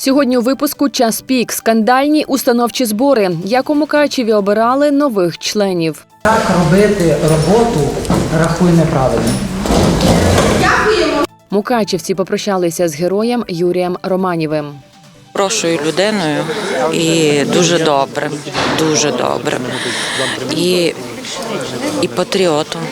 Сьогодні у випуску час пік скандальні установчі збори. Як у Мукачеві обирали нових членів. Так робити роботу рахуй неправильно. Мукачевці попрощалися з героєм Юрієм Романівим. хорошою людиною і дуже добрим, дуже добрим. І, і патріотом.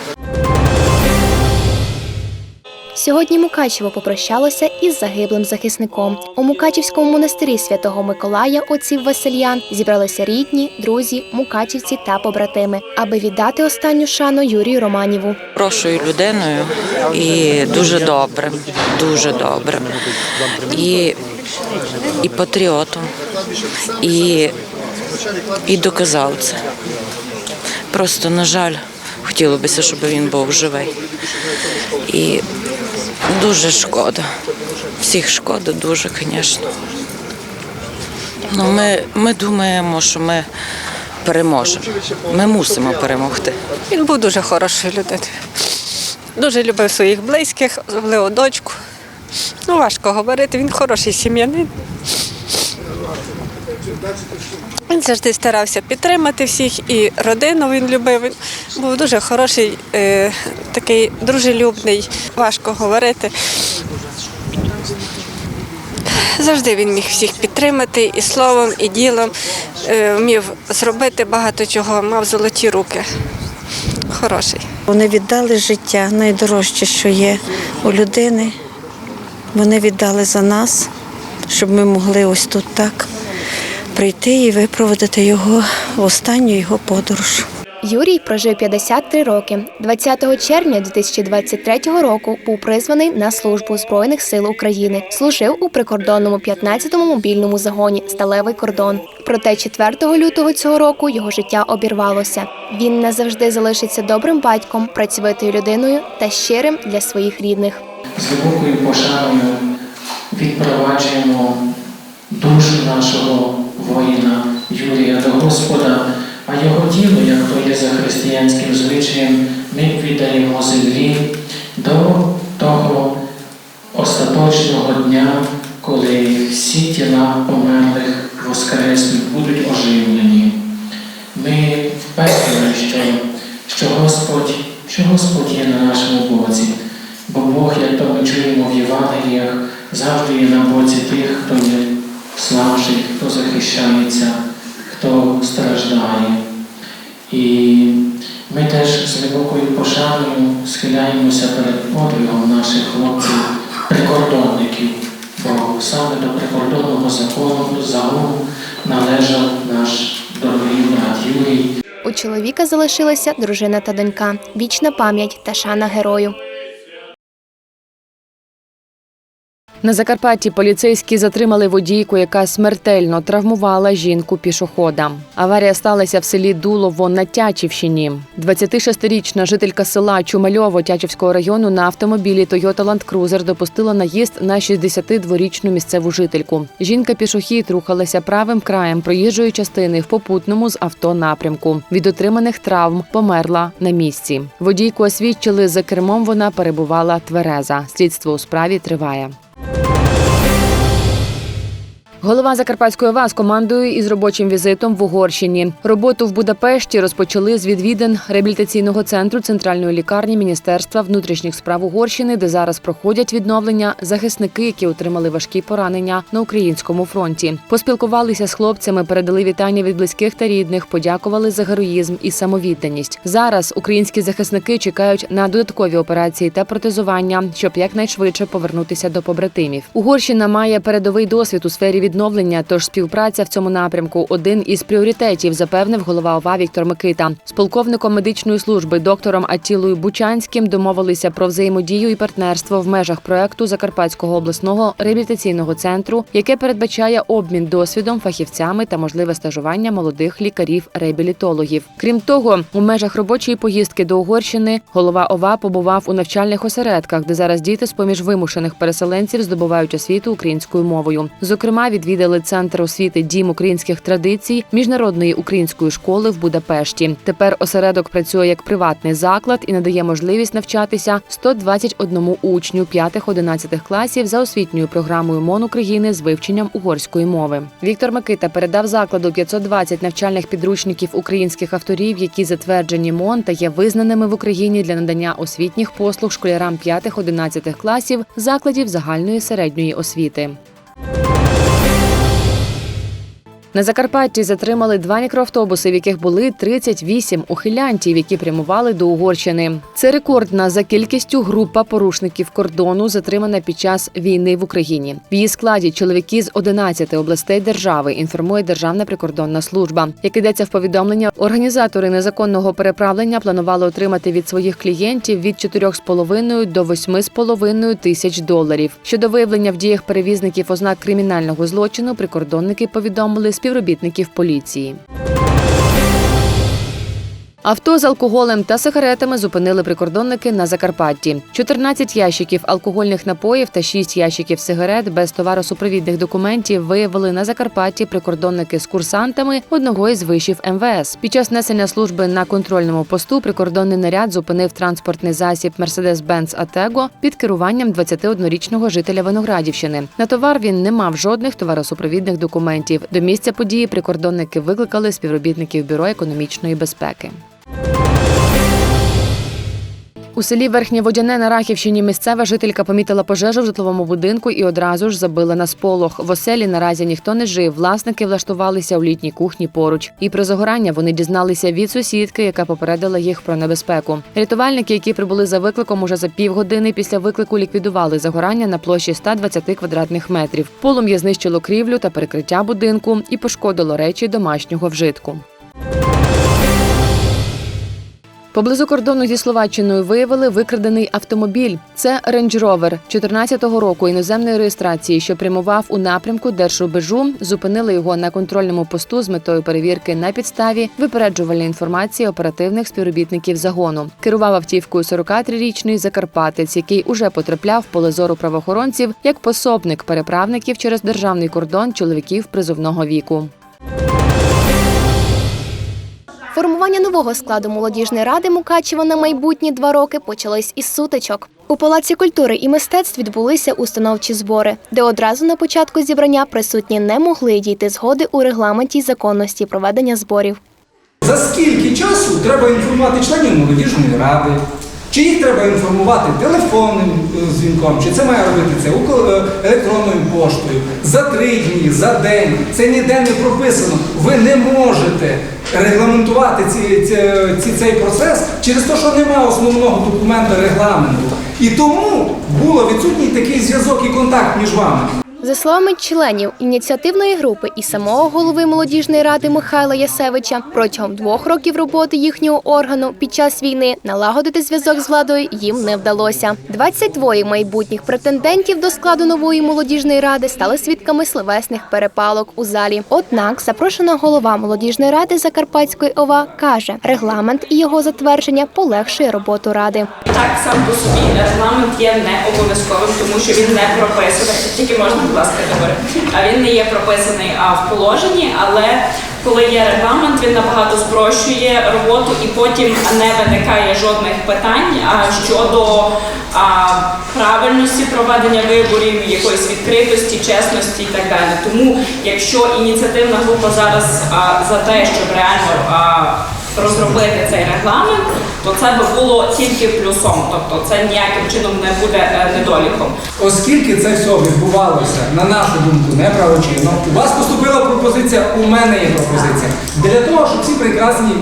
Сьогодні Мукачево попрощалося із загиблим захисником. У Мукачівському монастирі святого Миколая отців Васильян зібралися рідні, друзі, мукачівці та побратими, аби віддати останню шану Юрію Романіву. Хорошою людиною і дуже добрим, дуже добрим. І, і патріотом. І, і доказав це. Просто, на жаль, хотілося б, щоб він був живий. І дуже шкода. Всіх шкода дуже, звісно. Ну, ми, ми думаємо, що ми переможемо. Ми мусимо перемогти. Він був дуже хорошою людиною. Дуже любив своїх близьких, особливо дочку. Ну, важко говорити, він хороший сім'янин. Він завжди старався підтримати всіх, і родину він любив. Він був дуже хороший, е, такий дружелюбний, важко говорити. Завжди він міг всіх підтримати і словом, і ділом. Е, вмів зробити багато чого, мав золоті руки. Хороший. Вони віддали життя найдорожче, що є у людини. Вони віддали за нас, щоб ми могли ось тут так прийти і випроводити його в останню його подорож. Юрій прожив 53 роки. 20 червня 2023 року був призваний на службу Збройних сил України. Служив у прикордонному 15-му мобільному загоні Сталевий кордон. Проте 4 лютого цього року його життя обірвалося. Він назавжди залишиться добрим батьком, працьовитою людиною та щирим для своїх рідних. з глибокою пошаною відпроваджуємо душу нашого воїна Юрія до Господа, а його тіло, як то є за християнським звичаєм, ми віддаємо землі до того остаточного дня, коли всі тіла померлих воскреснуть, будуть оживлені. Ми впевнені, що, що Господь, що Господь є на нашому боці, бо Бог, як то ми чуємо в Євангеліях, завжди є на боці тих, хто є слабший, хто захищається, хто страждає. І ми теж з глибокою пошаною схиляємося перед подвигом наших хлопців, прикордонників, бо саме до прикордонного закону загону належав наш дорогий брат Юрій. У чоловіка залишилася дружина та донька, вічна пам'ять та шана герою. На Закарпатті поліцейські затримали водійку, яка смертельно травмувала жінку пішохода. Аварія сталася в селі Дулово на Тячівщині. 26-річна жителька села Чумальово Тячівського району на автомобілі Toyota Land Cruiser допустила наїзд на 62-річну місцеву жительку. Жінка пішохід рухалася правим краєм проїжджої частини в попутному з авто напрямку. Від отриманих травм померла на місці. Водійку освідчили за кермом. Вона перебувала твереза. Слідство у справі триває. Голова Закарпатської ОВА з командою із робочим візитом в Угорщині. Роботу в Будапешті розпочали з відвідин реабілітаційного центру центральної лікарні Міністерства внутрішніх справ Угорщини, де зараз проходять відновлення захисники, які отримали важкі поранення на українському фронті. Поспілкувалися з хлопцями, передали вітання від близьких та рідних, подякували за героїзм і самовідданість. Зараз українські захисники чекають на додаткові операції та протезування, щоб якнайшвидше повернутися до побратимів. Угорщина має передовий досвід у сфері відновлення, тож співпраця в цьому напрямку один із пріоритетів, запевнив голова ОВА Віктор Микита. З полковником медичної служби доктором Атілою Бучанським домовилися про взаємодію і партнерство в межах проекту Закарпатського обласного реабілітаційного центру, яке передбачає обмін досвідом, фахівцями та можливе стажування молодих лікарів-реабілітологів. Крім того, у межах робочої поїздки до Угорщини голова ОВА побував у навчальних осередках, де зараз діти з поміж вимушених переселенців здобувають освіту українською мовою. Зокрема, відвідали центр освіти Дім українських традицій міжнародної української школи в Будапешті. Тепер осередок працює як приватний заклад і надає можливість навчатися 121 учню 5-11 класів за освітньою програмою МОН України з вивченням угорської мови. Віктор Микита передав закладу 520 навчальних підручників українських авторів, які затверджені МОН та є визнаними в Україні для надання освітніх послуг школярам 5-11 класів закладів загальної середньої освіти. На Закарпатті затримали два мікроавтобуси, в яких були 38 ухилянтів, які прямували до Угорщини. Це рекордна за кількістю група порушників кордону, затримана під час війни в Україні. В її складі чоловіки з 11 областей держави інформує Державна прикордонна служба. Як йдеться в повідомлення, організатори незаконного переправлення планували отримати від своїх клієнтів від 4,5 до 8,5 тисяч доларів. Щодо виявлення в діях перевізників ознак кримінального злочину, прикордонники повідомили співробітників поліції. Авто з алкоголем та сигаретами зупинили прикордонники на Закарпатті. 14 ящиків алкогольних напоїв та 6 ящиків сигарет без товаросупровідних документів виявили на Закарпатті прикордонники з курсантами одного із вишів МВС. Під час несення служби на контрольному посту прикордонний наряд зупинив транспортний засіб Mercedes-Benz Атего під керуванням 21-річного жителя Виноградівщини. На товар він не мав жодних товаросупровідних документів. До місця події прикордонники викликали співробітників бюро економічної безпеки. У селі Верхнє Водяне на Рахівщині місцева жителька помітила пожежу в житловому будинку і одразу ж забила на сполох. В оселі наразі ніхто не жив. Власники влаштувалися у літній кухні поруч. І про загорання вони дізналися від сусідки, яка попередила їх про небезпеку. Рятувальники, які прибули за викликом, уже за півгодини після виклику ліквідували загорання на площі 120 квадратних метрів. Полум'я знищило крівлю та перекриття будинку і пошкодило речі домашнього вжитку. Поблизу кордону зі Словаччиною виявили викрадений автомобіль. Це Range Rover 14-го року іноземної реєстрації, що прямував у напрямку держрубежу. Зупинили його на контрольному посту з метою перевірки на підставі випереджувальної інформації оперативних співробітників загону. Керував автівкою 43-річний закарпатець, який уже потрапляв в поле зору правоохоронців як пособник переправників через державний кордон чоловіків призовного віку. Формування нового складу молодіжної ради Мукачева на майбутні два роки почалось із сутичок. У Палаці культури і мистецтв відбулися установчі збори, де одразу на початку зібрання присутні не могли дійти згоди у регламенті законності проведення зборів. За скільки часу треба інформувати членів молодіжної ради? Чи їх треба інформувати телефонним е, дзвінком, чи це має робити це е, електронною поштою? За три дні, за день. Це ніде не прописано. Ви не можете регламентувати ці, ці, цей процес через те, що немає основного документа регламенту. І тому було відсутній такий зв'язок і контакт між вами. За словами членів ініціативної групи і самого голови молодіжної ради Михайла Ясевича, протягом двох років роботи їхнього органу під час війни налагодити зв'язок з владою їм не вдалося. 22 майбутніх претендентів до складу нової молодіжної ради стали свідками словесних перепалок у залі. Однак запрошена голова молодіжної ради Закарпатської ОВА каже, регламент і його затвердження полегшує роботу ради. Так сам по собі регламент є не обов'язковим, тому що він не прописаний. Тільки можна, будь ласка, говорити. А він не є прописаний а, в положенні, але коли є регламент, він набагато спрощує роботу і потім не виникає жодних питань а, щодо а, правильності проведення виборів, якоїсь відкритості, чесності і так далі. Тому, якщо ініціативна група зараз а, за те, щоб реально а, розробити цей регламент, то це би було тільки плюсом, тобто це ніяким чином не буде е, недоліком. Оскільки це все відбувалося, на нашу думку, неправочинно, у вас поступила пропозиція, у мене є пропозиція. Для того, щоб ці прекрасні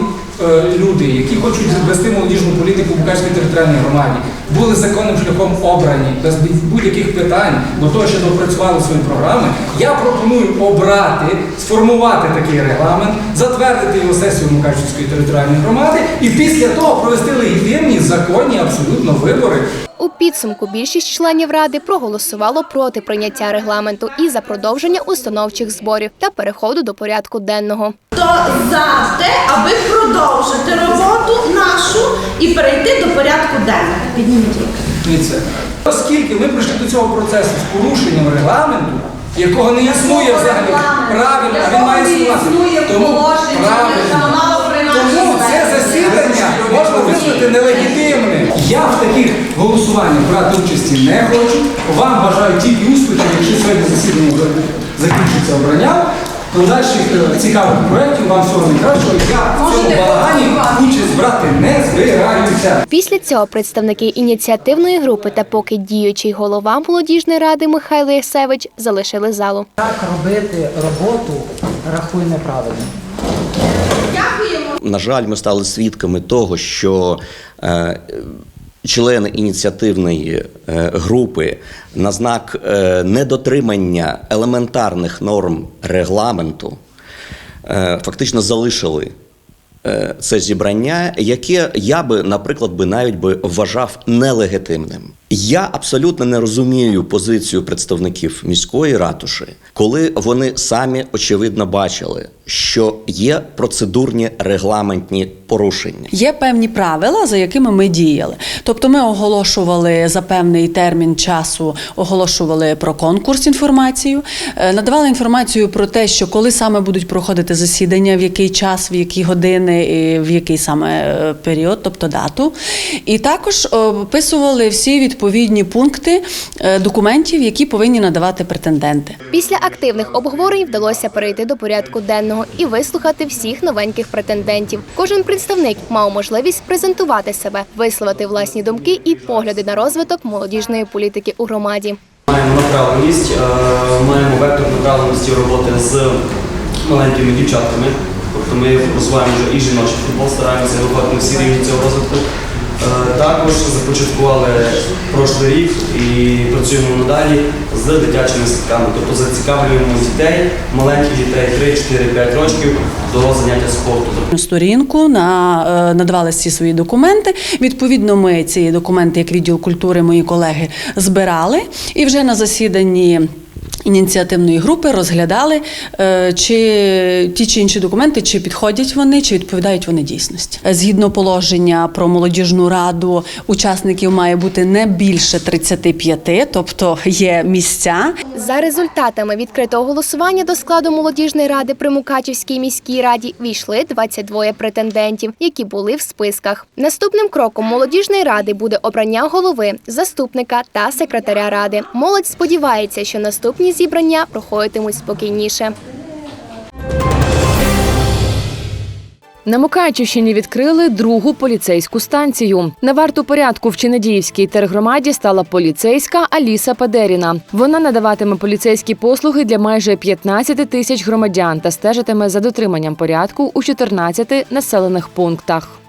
люди, які хочуть вести молодіжну політику в Букарській територіальній громаді, були законним шляхом обрані, без будь-яких питань, до того, що допрацювали свої програми, я пропоную обрати, сформувати такий регламент, затвердити його сесію Мукачівської територіальної громади і після того провести легітимні, законні абсолютно вибори. У підсумку більшість членів ради проголосувало проти прийняття регламенту і за продовження установчих зборів та переходу до порядку денного. то за те, аби продовжити роботу нашу і перейти до порядку денного. Підніміть руки. Оскільки ми прийшли до цього процесу з порушенням регламенту, якого не існує взагалі. Правильно, він має існувати. Тому правильно. Тому це засідання можна визнати нелегітимним. Я в таких голосуваннях брати участі не хочу. Вам бажаю тільки успіхів, якщо сьогодні засідання закінчиться обранням. Подальших е, цікавих проєктів вам всього найкращого. Я в цьому балагані участь брати не збираюся. Після цього представники ініціативної групи та поки діючий голова молодіжної ради Михайло Ясевич залишили залу. Так робити роботу рахуй неправильно. На жаль, ми стали свідками того, що е, члени ініціативної е, групи на знак е, недотримання елементарних норм регламенту фактично залишили. Е, Це зібрання, яке я би, наприклад, би навіть би вважав нелегітимним. Я абсолютно не розумію позицію представників міської ратуші, коли вони самі очевидно бачили, що є процедурні регламентні порушення. Є певні правила, за якими ми діяли. Тобто ми оголошували за певний термін часу, оголошували про конкурс інформацію, е, надавали інформацію про те, що коли саме будуть проходити засідання, в який час, в які години, і в який саме е, період, тобто дату. І також описували всі відповідні пункти е, документів, які повинні надавати претенденти. Після активних обговорень вдалося перейти до порядку денного і вислухати всіх новеньких претендентів. Кожен представник мав можливість презентувати себе, висловити власні думки і погляди на розвиток молодіжної політики у громаді. Маємо направленість, е, маємо вектор направленості роботи з маленькими дівчатками. Тобто ми розвиваємо вже і жіночий футбол, стараємося виходити на всі рівні цього розвитку. Е, Також започаткували прошлий рік і працюємо надалі з дитячими садками. Тобто зацікавлюємо дітей, маленьких дітей 3, 4, 5 років до заняття спорту. сторінку на е, надавали всі свої документи. Відповідно, ми ці документи, як відділ культури, мої колеги збирали і вже на засіданні. Ініціативної групи розглядали, е, чи ті чи інші документи, чи підходять вони, чи відповідають вони дійсності. Згідно положення про молодіжну раду, учасників має бути не більше 35, тобто є місця. За результатами відкритого голосування до складу молодіжної ради при Мукачівській міській раді війшли 22 претендентів, які були в списках. Наступним кроком молодіжної ради буде обрання голови, заступника та секретаря ради. Молодь сподівається, що наступні зібрання проходитимуть спокійніше. На Мукачівщині відкрили другу поліцейську станцію. На варту порядку в Чинедіївській тергромаді стала поліцейська Аліса Падеріна. Вона надаватиме поліцейські послуги для майже 15 тисяч громадян та стежитиме за дотриманням порядку у 14 населених пунктах.